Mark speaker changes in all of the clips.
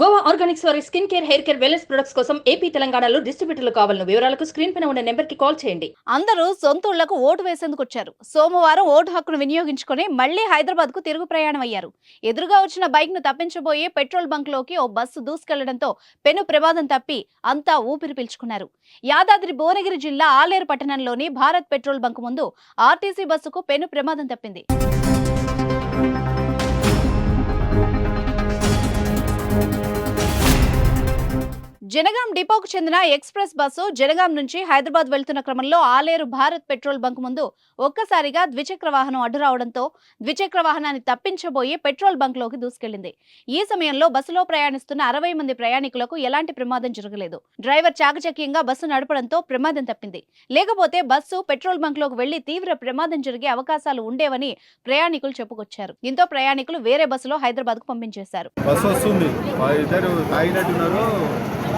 Speaker 1: Goa organics వారి skin care hair care wellness products కోసం AP తెలంగాణలో డిస్ట్రిబ్యూటర్లు కావాలను వివరాలకు స్క్రీన్ పైన ఉన్న నెంబర్కి కాల్ చేయండి.
Speaker 2: అందరూ సొంతూళ్ళకు ఓటు వేసేందుకు వచ్చారు. సోమవారం ఓటు హక్కును వినియోగించుకుని మళ్ళీ హైదరాబాద్కు తిరుగు ప్రయాణం అయ్యారు. ఎదురుగా వచ్చిన బైక్ను తప్పించబోయే పెట్రోల్ బంక్లోకి ఓ బస్సు దూసుకెళ్ళడంతో పెను ప్రమాదం తప్పి అంతా ఊపిరి పీల్చుకున్నారు. యాదాద్రి భువనగిరి జిల్లా ఆలేరు పట్టణంలోని భారత్ పెట్రోల్ బంక్ ముందు ఆర్టీసీ బస్సుకు పెను ప్రమాదం తప్పింది. జనగాం డిపోకు చెందిన ఎక్స్ప్రెస్ బస్సు జనగాం నుంచి హైదరాబాద్ వెళ్తున్న క్రమంలో ఆలేరు భారత్ పెట్రోల్ బంక్ ముందు ఒక్కసారిగా ద్విచక్ర వాహనం అడ్డు రావడంతో ద్విచక్ర వాహనాన్ని తప్పించబోయి పెట్రోల్ బంక్లోకి దూసుకెళ్ళింది ఈ సమయంలో బస్సులో ప్రయాణిస్తున్న అరవై మంది ప్రయాణికులకు ఎలాంటి ప్రమాదం జరగలేదు. డ్రైవర్ చాకచక్యంగా బస్సు నడపడంతో ప్రమాదం తప్పింది. లేకపోతే బస్సు పెట్రోల్ బంక్లోకి వెళ్ళి తీవ్ర ప్రమాదం జరిగే అవకాశాలు ఉండేవని ప్రయాణికులు చెప్పుకొచ్చారు. దీంతో ప్రయాణికులు వేరే బస్సులో హైదరాబాద్కు పంపించేశారు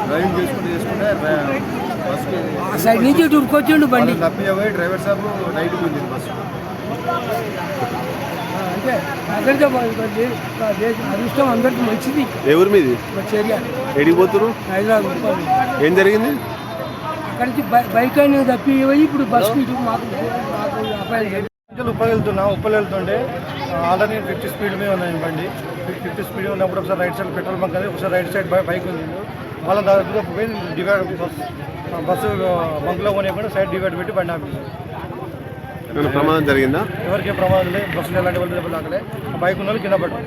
Speaker 3: బస్సు డ్రైవింగ్ చేసుకుంటూ చేసుకుంటే
Speaker 4: ఆ సైడ్ నుంచి ఇటు ఉరుకొచ్చిండు బండి.
Speaker 3: తప్పిపోయి డ్రైవర్ సాబ్ నైట్ ఉంది బస్సు.
Speaker 4: అంటే అక్కడితో అదృష్టం అందరికి మంచిది.
Speaker 5: ఎవరి మీది? ఎడికి పోతురు
Speaker 4: హైదరాబాద్.
Speaker 5: ఏం జరిగింది?
Speaker 4: అక్కడి నుంచి బై- బైక్ అయినా తప్పి పోయి ఇప్పుడు బస్ ఇటు మాకు మాకు
Speaker 3: ఉప్పలు వెళ్తున్నా ఉప్పలు వెళ్తుంటే ఆల్రెడీ ఫిఫ్టీ స్పీడ్ మీద ఉన్నాయి బండి. ఫిఫ్టీ స్పీడ్ ఉన్నప్పుడు ఒకసారి రైట్ సైడ్ పెట్రోల్ బంక్ అది ఒకసారి రైట్ సైడ్ బైక్ ఉంది. వాళ్ళ దాదాపుగా పోయి డివైడ్ బస్ బస్సు బంక్లో కొనేకుండా సైడ్ డివైడ్ పెట్టి బండి
Speaker 5: ఏమైనా ప్రమాదం జరిగిందా?
Speaker 3: ఎవరికే ప్రమాదం లేదు బస్సులు ఎలాంటి వాళ్ళు దెబ్బలు తాకలే బైక్ ఉన్న వాళ్ళు కింద పడ్డారు.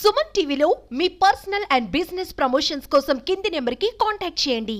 Speaker 6: సుమన్ టీవీలో మీ పర్సనల్ అండ్ బిజినెస్ ప్రమోషన్స్ కోసం కింది నెంబర్కి కాంటాక్ట్ చేయండి.